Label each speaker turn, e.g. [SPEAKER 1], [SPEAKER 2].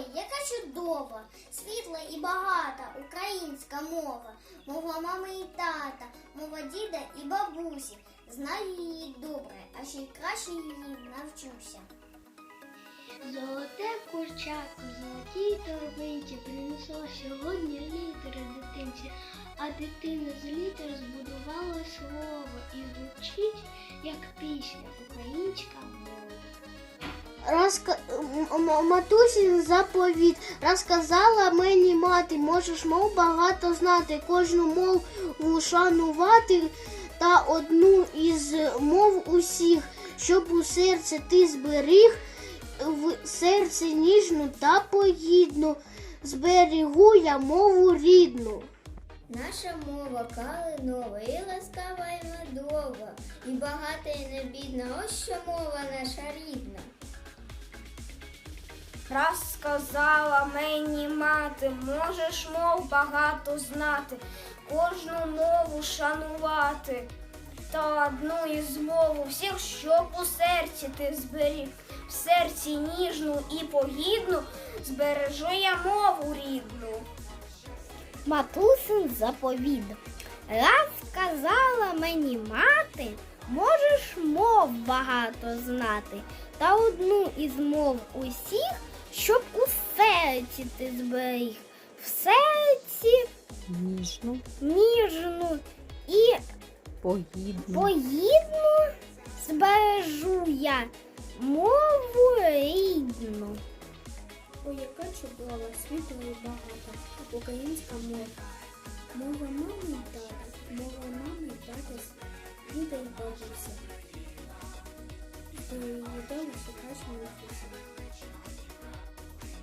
[SPEAKER 1] Ой, яка чудова, світла і багата українська мова, мова мами і тата, мова діда і бабусі. Знаю її добре, а ще й краще її навчуся.
[SPEAKER 2] Золоте курчатко, золотій торбинці принесла сьогодні літери дитинці, а дитина з літер збудувала слово і звучить, як пісня, українська.
[SPEAKER 1] Розка... Матусін заповіт розказала мені мати, можеш мов багато знати, кожну мову шанувати та одну із мов усіх, щоб у серце ти зберіг в серці ніжну та погідну, зберігу я мову рідну. Наша мова калинова і ласкава і медова, і багата і не бідна, ось що мова наша рідна.
[SPEAKER 3] Раз сказала мені мати, можеш мов багато знати, кожну мову шанувати. Та одну із мов всіх, щоб у серці ти зберіг, в серці ніжну і погідну, збережу я мову рідну.
[SPEAKER 2] Матусин заповіт. Раз сказала мені мати, можеш мов багато знати, та одну із мов усіх, щоб у серці ти зберіг, в серці
[SPEAKER 4] Ніжну,
[SPEAKER 2] ніжну і
[SPEAKER 4] погідну.
[SPEAKER 2] погідну збережу я мову рідну.
[SPEAKER 5] Ой, яка чудова, світла і багата, українська мова. Мова мами і тата, мова мами і тата, діда і бабуся. Що